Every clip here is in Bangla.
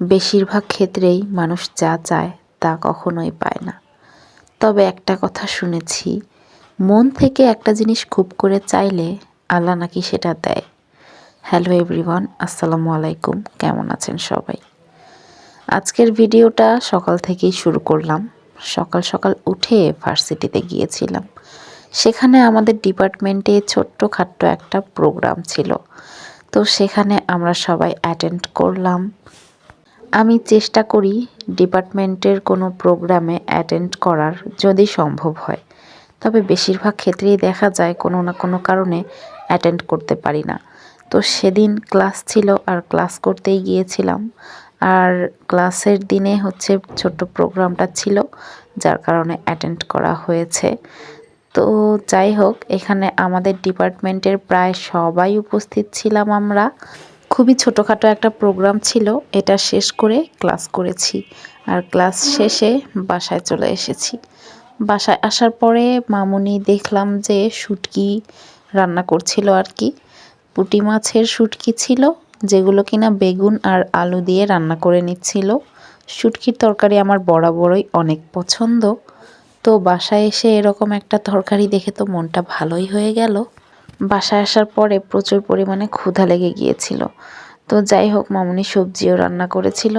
বেশিরভাগ ক্ষেত্রেই মানুষ যা চায় তা কখনোই পায় না। তবে একটা কথা শুনেছি, মন থেকে একটা জিনিস খুব করে চাইলে আল্লাহ নাকি সেটা দেয়। হ্যালো এভরিওয়ান, আসসালামু আলাইকুম, কেমন আছেন সবাই? আজকের ভিডিওটা সকাল থেকেই শুরু করলাম। সকাল সকাল উঠে ভার্সিটিতে গিয়েছিলাম। সেখানে আমাদের ডিপার্টমেন্টে ছোট্ট খাট্ট একটা প্রোগ্রাম ছিল। তো সেখানে আমরা সবাই অ্যাটেন্ড করলাম। আমি চেষ্টা করি ডিপার্টমেন্টের কোনো প্রোগ্রামে অ্যাটেন্ড করার যদি সম্ভব হয়। তবে বেশিরভাগ ক্ষেত্রেই দেখা যায় কোনো না কোনো কারণে অ্যাটেন্ড করতে পারি না। তো সেদিন ক্লাস ছিল আর ক্লাস করতেই গিয়েছিলাম। আর ক্লাসের দিনে হচ্ছে ছোট্ট প্রোগ্রামটা ছিল, যার কারণে অ্যাটেন্ড করা হয়েছে। তো যাই হোক, এখানে আমাদের ডিপার্টমেন্টের প্রায় সবাই উপস্থিত ছিলাম আমরা। খুবই ছোটোখাটো একটা প্রোগ্রাম ছিল। এটা শেষ করে ক্লাস করেছি আর ক্লাস শেষে বাসায় চলে এসেছি। বাসায় আসার পরে মামুনি দেখলাম যে শুটকি রান্না করছিল আর কি। পুটি মাছের শুটকি ছিল, যেগুলো কিনা বেগুন আর আলু দিয়ে রান্না করে নিচ্ছিল। শুটকির তরকারি আমার বরাবরই অনেক পছন্দ। তো বাসায় এসে এরকম একটা তরকারি দেখে তো মনটা ভালোই হয়ে গেল। বাসায় আসার পরে প্রচুর পরিমাণে ক্ষুধা লেগে গিয়েছিল। তো যাই হোক, মামুনি সবজিও রান্না করেছিল।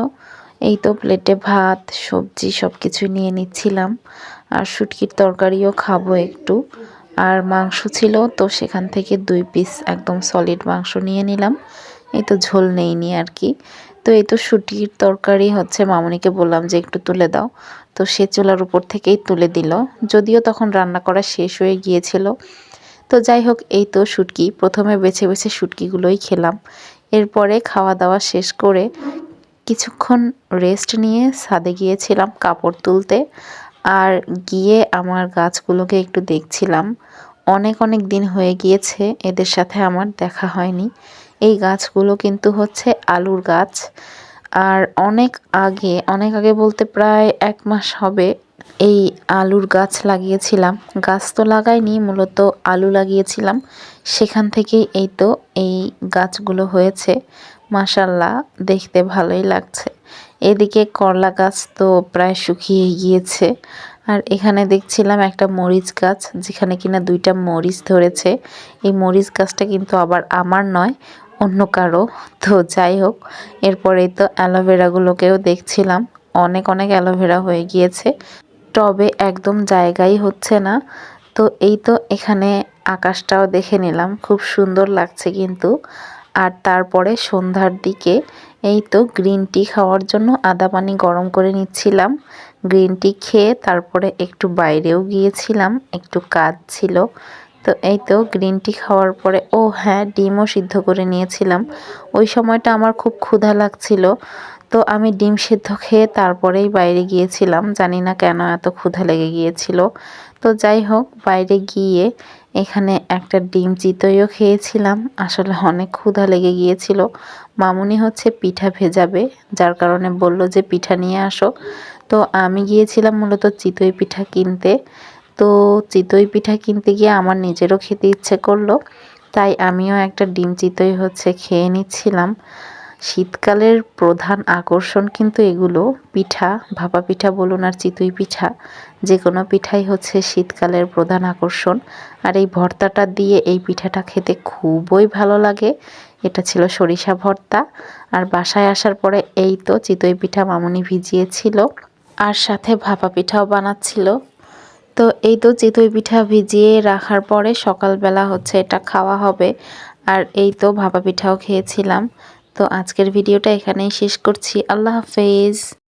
এই তো প্লেটে ভাত, সবজি সব কিছু নিয়ে নিচ্ছিলাম। আর শুটকির তরকারিও খাব একটু। আর মাংস ছিল, তো সেখান থেকে দুই পিস একদম সলিড মাংস নিয়ে নিলাম। এই তো ঝোল নেইনি আর কি। তো এই তো শুটকির তরকারি হচ্ছে, মামনিকে বললাম যে একটু তুলে দাও। তো সে চুলার উপর থেকেই তুলে দিল। যদিও তখন রান্না করা শেষ হয়ে গিয়েছিল তো যাই হোক, এই তো শুটকি। প্রথমে বেছে বেছে শুটকিগুলোই খেলাম। এরপরে খাওয়া দাওয়া শেষ করে কিছুক্ষণ রেস্ট নিয়ে ছাদে গিয়েছিলাম কাপড় তুলতে। আর গিয়ে আমার গাছগুলোকে একটু দেখছিলাম। অনেক অনেক দিন হয়ে গিয়েছে, এদের সাথে আমার দেখা হয়নি। এই গাছগুলো কিন্তু হচ্ছে আলুর গাছ। আর অনেক আগে অনেক আগে বলতে প্রায় এক মাস হবে এই আলুর গাছ লাগিয়েছিলাম। গাছ তো লাগাইনি, মূলত আলু লাগিয়েছিলাম। সেখান থেকেই এই তো এই গাছগুলো হয়েছে। মাসাল্লাহ দেখতে ভালোই লাগছে। এদিকে করলা গাছ তো প্রায় শুকিয়ে গিয়েছে। আর এখানে দেখছিলাম একটা মরিচ গাছ, যেখানে কিনা দুইটা মরিচ ধরেছে। এই মরিচ গাছটা কিন্তু আবার আমার নয় অন্য কারও। তো যাই হোক, এরপরেই তো অ্যালোভেরাগুলোকেও দেখছিলাম। অনেক অনেক অ্যালোভেরা হয়ে গিয়েছে। টবে একদম জায়গাই হচ্ছে না। তো এই তো এখানে আকাশটাও দেখে নিলাম। খুব সুন্দর লাগছে কিন্তু। আর তারপরে সন্ধ্যার দিকে এই তো গ্রিন টি খাওয়ার জন্য আদা পানি গরম করে নিচ্ছিলাম। গ্রিন টি খেয়ে তারপরে একটু বাইরেও গিয়েছিলাম। একটু কাজ ছিল। তো এই তো গ্রিন টি খাওয়ার পরে, ও হ্যাঁ ডিমও সিদ্ধ করে নিয়েছিলাম। ওই সময়টা আমার খুব ক্ষুধা লাগছিল। তো আমি ডিম সিদ্ধ খেয়ে তারপরেই বাইরে গিয়েছিলাম। জানি না কেন এত ক্ষুধা লেগে গিয়েছিল। তো যাই হোক, বাইরে গিয়ে এখানে একটা ডিম চিতইও খেয়েছিলাম। আসলে অনেক ক্ষুধা লেগে গিয়েছিল। মামুনি হচ্ছে পিঠা ভেজাবে, যার কারণে বলল যে পিঠা নিয়ে আসো। তো আমি গিয়েছিলাম মূলত চিতই পিঠা কিনতে। তো চিতই পিঠা কিনতে গিয়ে আমার নিজেরও খেতে ইচ্ছে করল। তাই আমিও একটা ডিম চিতই হচ্ছে খেয়ে নিচ্ছিলাম। শীতকালের প্রধান আকর্ষণ কিন্তু এগুলো, পিঠা, ভাপা পিঠা বলুন আর চিতই পিঠা। যে কোনো পিঠাই হচ্ছে শীতকালের প্রধান আকর্ষণ। আর এই ভর্তাটা দিয়ে এই পিঠাটা খেতে খুবই ভালো লাগে। এটা ছিল সরিষা ভর্তা। আর বাসায় আসার পরে এই তো চিতই পিঠা মামুনি ভিজিয়েছিল। আর সাথে ভাপা পিঠাও বানাচ্ছিল। তো এই তো চিতই পিঠা ভিজিয়ে রাখার পরে সকালবেলা হচ্ছে এটা খাওয়া হবে। আর এই তো ভাপা পিঠাও খেয়েছিলাম। তো আজকের ভিডিওটা এখানেই শেষ করছি। আল্লাহ হাফেজ।